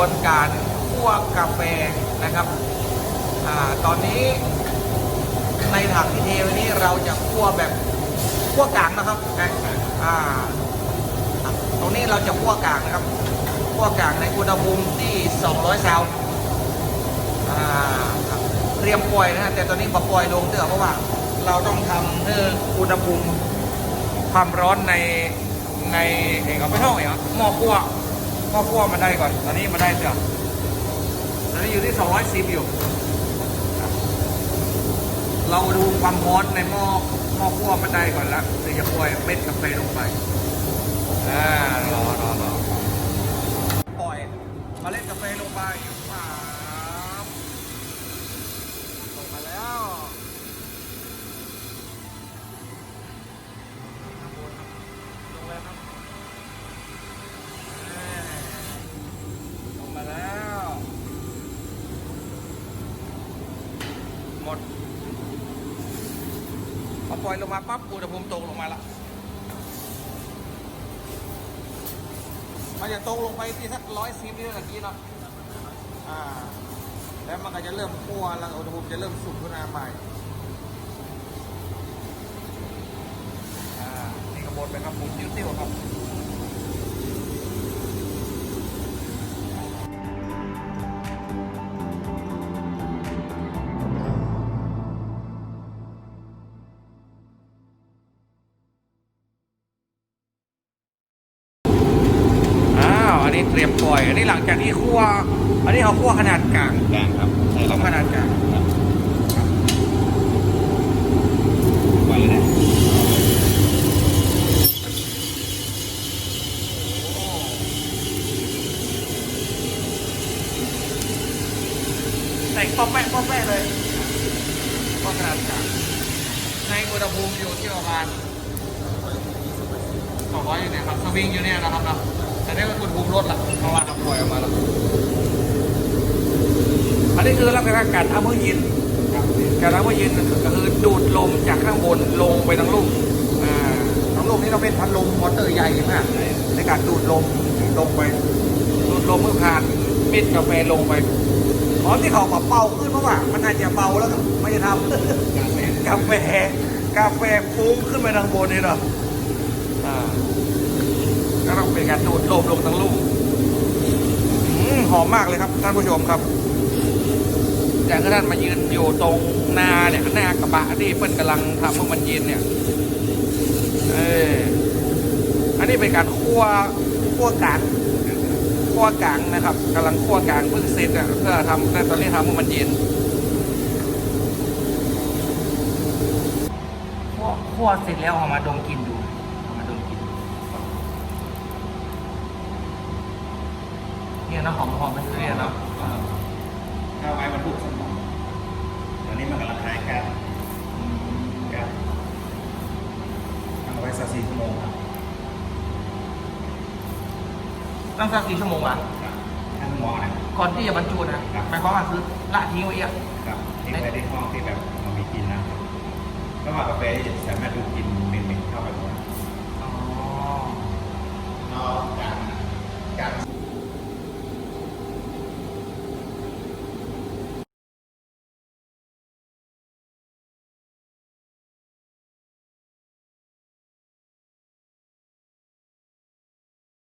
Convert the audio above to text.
วนการคั่วกาแฟนะครับอตอนนี้ในถังที่เทวนี้เราจะคั่วแบบคั่วกลางนะครับอ่าตรงนี้เราจะคั่วกลางนะครับคั่วกลางในอุณหภูมิที่ 200 ซาวอ่าครับเตรียมปล่อยนะฮะแต่ตอนนี้บอปล่อยลงเตือเพราะว่าเราต้องทำให้อุณหภูมิความร้อนในในเอกเอาไปเท่าไหร่ครับหม้อคั่ว ก็คั่วมาได้ก่อน ตอนนี้มาได้เท่าตอนนี้อยู่ที่210อยู่ เราดูความร้อนในหม้อหม้อคั่วมาได้ก่อนละถึงจะปล่อยเม็ดกาแฟลงไปอ่ารอรอรอปล่อยมเมล็ดกาแฟลงไป ดพอปล่อยลงมาปั๊บอุณหภูมิตกลงมาละมันจะตกลงไปที่สักร้อยสิบนี่เมื่อกี้เนาะอ่า แล้วมันก็จะเริ่มคั่วแล้วอุณหภูมิจะเริ่มสูงขึ้นมาใหม่อ่านี่กระบวนไปครับหมุนติ้วๆครับ นนี้เตรียมปล่อย อันนี้หลังจากที่คั่ว อันนี้เขาคั่วขนาดกลางกลางครับใช่เขาแล้วขนาดกลางครับไปเลยนะใส่ป๊อปแปะป๊อปแปะเลยก็ขนาดกลางในอุณหภูมิอยู่ที่ประมาณสองร้อยอยู่เนี่ยครับสวิงอยู่เนี่ยนะครับเนาะ แต่นี่ก็อุณหภูมิลดละเพราะว่าเราปล่อยออกมาแล้วอันนี้คือลักษณะการทำเมื่อเย็นการทำเมื่อเย็นก็คือดูดลมจากข้างบนลงไปทั้งลูกอ่าทั้งลูกนี้เราเป็นพัดลมมอเตอร์ใหญ่มากในการดูดลมลงไป ดูดลมเพื่อผ่านเม็ดกาแฟลงไปอ๋อที่เขาบอกเป่าขึ้นเพราะว่า มันอาจจะเบาแล้วก็ไม่จะทำกาแฟกาแฟฟุ้งขึ้นไปทางบนนี่เหรออ่า ก็ต้องเป็นการดูดลมลงทั้งลูกหอมมากเลยครับท่านผู้ชมครับอย่างที่ท่านมายืนอยู่ตรงนาเนี่ยหน้ากระบะที่เพิ่นกำลังทำเมื่อมันเย็นเนี่ยเอออันนี้เป็นการคั่วคั่วกลางคั่วกลางนะครับกำลังคั่วกลางเพิ่งเสร็จอะเพื่อทำแต่ตอนนี้ทำให้มันเย็นคั่วเสร็จแล้วเอามาดมกลิ่นดูเอามาดมกลิน เนี่ยนะหอมหอมๆมันเรียเนาะถ้าไว้มันบุกสมองตอนนี้มันกำลังคลายกันกันทำเอาไว้สักสี่ชั่วโมงครับตั้งสักกี่ชั่วโมงอะครับท่านหมอนะก่อนที่จะบรรจุนะครับหมายความว่าคือละทิ้งไว้เองครับทิ้งไว้ในห้องที่แบบมันมีกลินนะครับเพราะว่ากาแฟที่สามารถดูดกลิน